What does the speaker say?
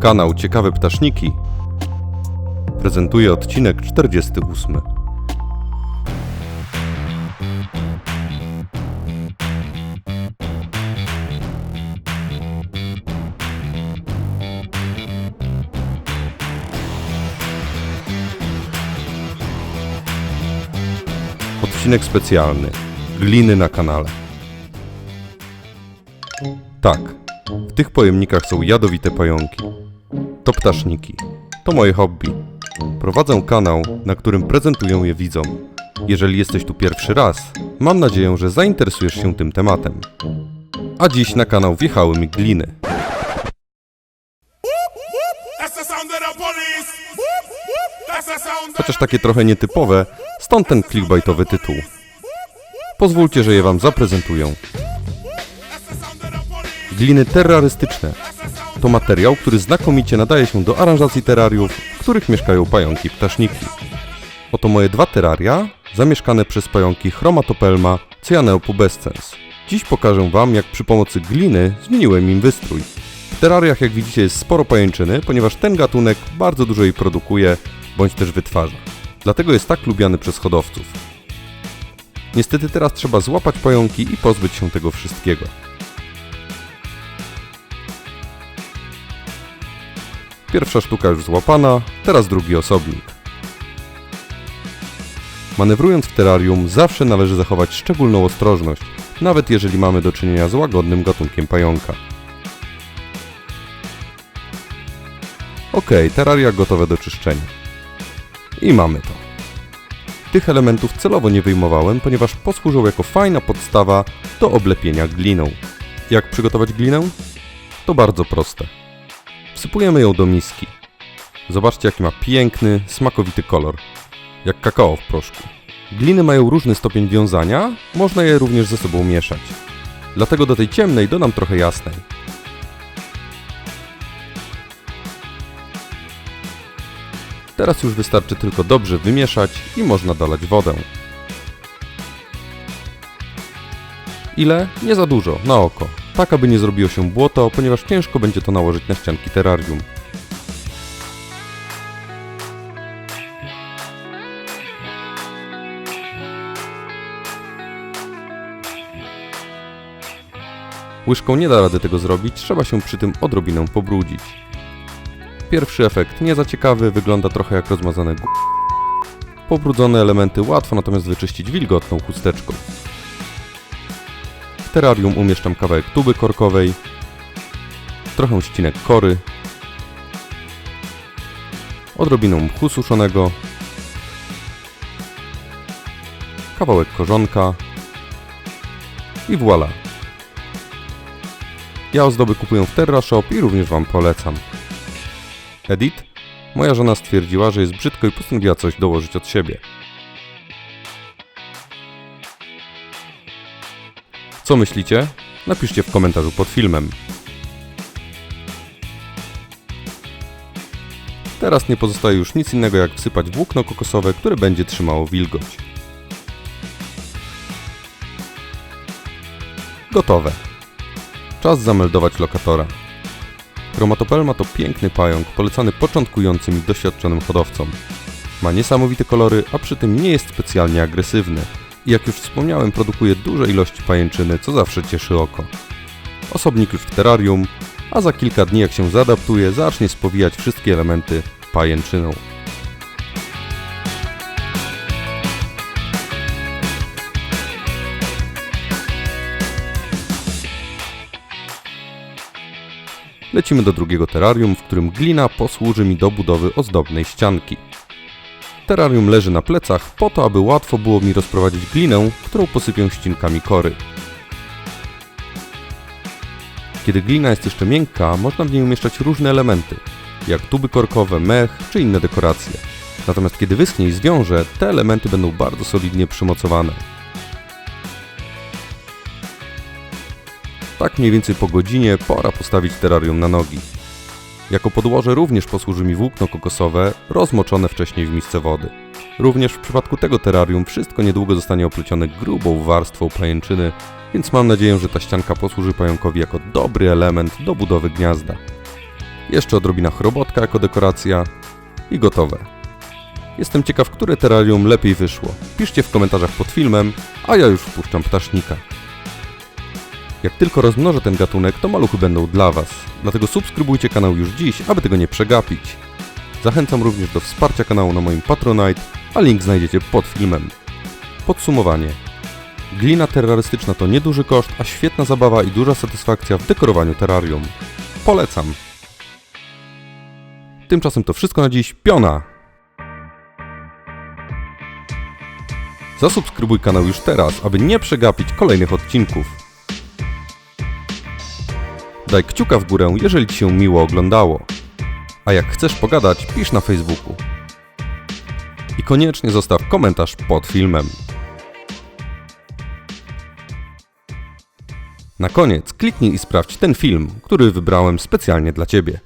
Kanał Ciekawe Ptaszniki prezentuje odcinek 48. Odcinek specjalny. Gliny na kanale. Tak, w tych pojemnikach są jadowite pająki. To ptaszniki. To moje hobby. Prowadzę kanał, na którym prezentuję je widzom. Jeżeli jesteś tu pierwszy raz, mam nadzieję, że zainteresujesz się tym tematem. A dziś na kanał wjechały mi gliny. Chociaż takie trochę nietypowe, stąd ten clickbaitowy tytuł. Pozwólcie, że je wam zaprezentuję. Gliny terrorystyczne. To materiał, który znakomicie nadaje się do aranżacji terrariów, w których mieszkają pająki ptaszniki. Oto moje dwa terraria, zamieszkane przez pająki Chromatopelma cyaneopubescens. Dziś pokażę wam, jak przy pomocy gliny zmieniłem im wystrój. W terrariach, jak widzicie, jest sporo pajęczyny, ponieważ ten gatunek bardzo dużo jej produkuje, bądź też wytwarza. Dlatego jest tak lubiany przez hodowców. Niestety teraz trzeba złapać pająki i pozbyć się tego wszystkiego. Pierwsza sztuka już złapana, teraz drugi osobnik. Manewrując w terrarium zawsze należy zachować szczególną ostrożność, nawet jeżeli mamy do czynienia z łagodnym gatunkiem pająka. Ok, terraria gotowe do czyszczenia. I mamy to. Tych elementów celowo nie wyjmowałem, ponieważ posłużą jako fajna podstawa do oblepienia gliną. Jak przygotować glinę? To bardzo proste. Wsypujemy ją do miski. Zobaczcie, jaki ma piękny, smakowity kolor. Jak kakao w proszku. Gliny mają różny stopień wiązania, można je również ze sobą mieszać. Dlatego do tej ciemnej dodam trochę jasnej. Teraz już wystarczy tylko dobrze wymieszać i można dolać wodę. Ile? Nie za dużo, na oko. Tak, aby nie zrobiło się błoto, ponieważ ciężko będzie to nałożyć na ścianki terrarium. Łyżką nie da rady tego zrobić, trzeba się przy tym odrobinę pobrudzić. Pierwszy efekt nie za ciekawy, wygląda trochę jak rozmazane gó... Pobrudzone elementy łatwo natomiast wyczyścić wilgotną chusteczką. W terrarium umieszczam kawałek tuby korkowej, trochę ścinek kory, odrobinę mchu suszonego, kawałek korzonka i voilà. Ja ozdoby kupuję w Terra Shop i również Wam polecam. Edit? Moja żona stwierdziła, że jest brzydko i postanowiła coś dołożyć od siebie. Co myślicie? Napiszcie w komentarzu pod filmem. Teraz nie pozostaje już nic innego jak wsypać włókno kokosowe, które będzie trzymało wilgoć. Gotowe. Czas zameldować lokatora. Chromatopelma to piękny pająk, polecany początkującym i doświadczonym hodowcom. Ma niesamowite kolory, a przy tym nie jest specjalnie agresywny. Jak już wspomniałem, produkuje duże ilości pajęczyny, co zawsze cieszy oko. Osobnik już w terrarium, a za kilka dni jak się zaadaptuje, zacznie spowijać wszystkie elementy pajęczyną. Lecimy do drugiego terrarium, w którym glina posłuży mi do budowy ozdobnej ścianki. Terrarium leży na plecach po to, aby łatwo było mi rozprowadzić glinę, którą posypię ścinkami kory. Kiedy glina jest jeszcze miękka, można w niej umieszczać różne elementy, jak tuby korkowe, mech czy inne dekoracje. Natomiast kiedy wyschnie i zwiąże, te elementy będą bardzo solidnie przymocowane. Tak mniej więcej po godzinie pora postawić terrarium na nogi. Jako podłoże również posłuży mi włókno kokosowe, rozmoczone wcześniej w misce wody. Również w przypadku tego terrarium wszystko niedługo zostanie oplecione grubą warstwą pajęczyny, więc mam nadzieję, że ta ścianka posłuży pająkowi jako dobry element do budowy gniazda. Jeszcze odrobina chrobotka jako dekoracja i gotowe. Jestem ciekaw, które terrarium lepiej wyszło. Piszcie w komentarzach pod filmem, a ja już wpuszczam ptasznika. Jak tylko rozmnożę ten gatunek, to maluchy będą dla Was. Dlatego subskrybujcie kanał już dziś, aby tego nie przegapić. Zachęcam również do wsparcia kanału na moim Patronite, a link znajdziecie pod filmem. Podsumowanie. Glina terrorystyczna to nieduży koszt, a świetna zabawa i duża satysfakcja w dekorowaniu terrarium. Polecam. Tymczasem to wszystko na dziś. Piona! Zasubskrybuj kanał już teraz, aby nie przegapić kolejnych odcinków. Daj kciuka w górę, jeżeli Ci się miło oglądało. A jak chcesz pogadać, pisz na Facebooku. I koniecznie zostaw komentarz pod filmem. Na koniec kliknij i sprawdź ten film, który wybrałem specjalnie dla Ciebie.